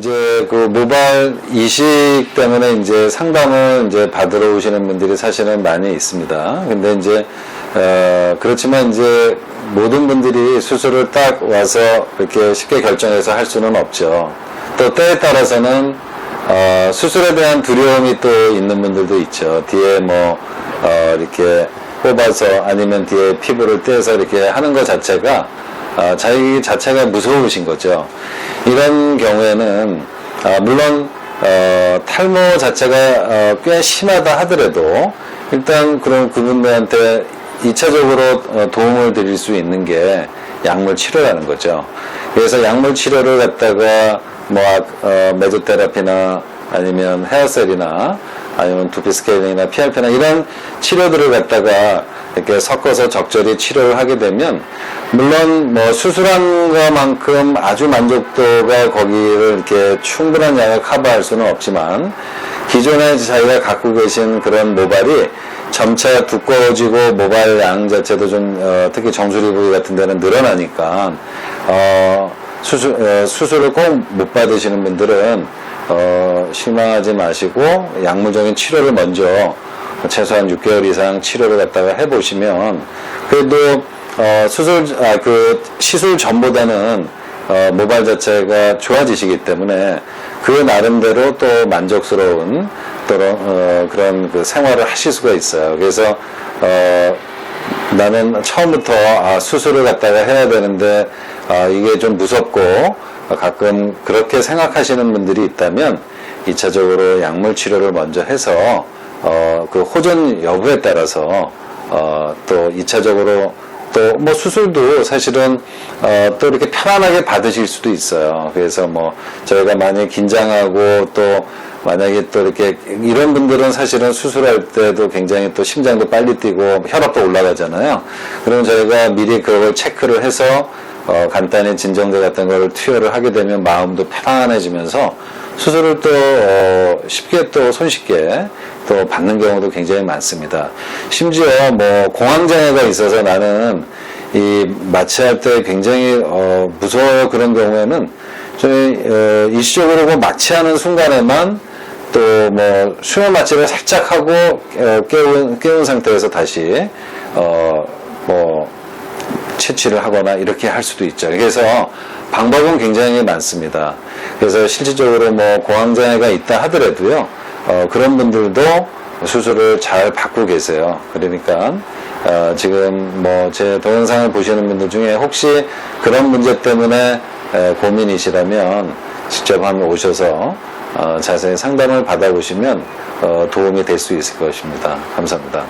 이제 그 모발 이식 때문에 이제 상담을 이제 받으러 오시는 분들이 사실은 많이 있습니다. 근데 이제 어 그렇지만 이제 모든 분들이 수술을 딱 와서 이렇게 쉽게 결정해서 할 수는 없죠. 또 때에 따라서는 어 수술에 대한 두려움이 또 있는 분들도 있죠. 뒤에 뭐 어, 이렇게 뽑아서 아니면 뒤에 피부를 떼서 이렇게 하는 것 자체가 아, 자기 자체가 무서우신 거죠. 이런 경우에는 아, 물론 어, 탈모 자체가 어, 꽤 심하다 하더라도 일단 그런 그분들한테 2차적으로 어, 도움을 드릴 수 있는 게 약물 치료라는 거죠. 그래서 약물 치료를 갖다가 뭐 어, 메조테라피나 아니면 헤어셀이나 아니면 두피 스케일링이나 PRP나 이런 치료들을 갖다가 이렇게 섞어서 적절히 치료를 하게 되면 물론 뭐 수술한 것만큼 아주 만족도가 거기를 이렇게 충분한 양을 커버할 수는 없지만 기존에 자기가 갖고 계신 그런 모발이 점차 두꺼워지고 모발 양 자체도 좀 어, 특히 정수리 부위 같은 데는 늘어나니까 어, 수술 어, 수술을 꼭 못 받으시는 분들은 어, 실망하지 마시고 약물적인 치료를 먼저 최소한 6개월 이상 치료를 갖다가 해보시면 그래도 어, 수술 아, 그 시술 전보다는 어, 모발 자체가 좋아지시기 때문에 그 나름대로 또 만족스러운 또 어, 그런 그 생활을 하실 수가 있어요. 그래서 어, 나는 처음부터 아, 수술을 갖다가 해야 되는데 아, 이게 좀 무섭고 가끔 그렇게 생각하시는 분들이 있다면 2차적으로 약물 치료를 먼저 해서 어, 그 호전 여부에 따라서 어, 또 2차적으로 또 뭐 수술도 사실은 어, 또 이렇게 편안하게 받으실 수도 있어요. 그래서 뭐 저희가 많이 긴장하고 또 만약에 또 이렇게 이런 분들은 사실은 수술할 때도 굉장히 또 심장도 빨리 뛰고 혈압도 올라가잖아요. 그러면 저희가 미리 그걸 체크를 해서 어, 간단히 진정제 같은 거를 투여를 하게 되면 마음도 편안해지면서 수술을 또 어, 쉽게 또 손쉽게 또 받는 경우도 굉장히 많습니다. 심지어 뭐 공황장애가 있어서 나는 이 마취할 때 굉장히 어, 무서워요 그런 경우에는 저희 어, 일시적으로 그 마취하는 순간에만 또 뭐 수면 마취를 살짝 하고 어, 깨운 깨운 상태에서 다시 어 뭐 채취를 하거나 이렇게 할 수도 있죠. 그래서 방법은 굉장히 많습니다. 그래서 실질적으로 뭐 공황장애가 있다 하더라도요, 어, 그런 분들도 수술을 잘 받고 계세요. 그러니까 어, 지금 뭐 제 동영상을 보시는 분들 중에 혹시 그런 문제 때문에 에, 고민이시라면 직접 한번 오셔서 어, 자세히 상담을 받아보시면 어, 도움이 될 수 있을 것입니다. 감사합니다.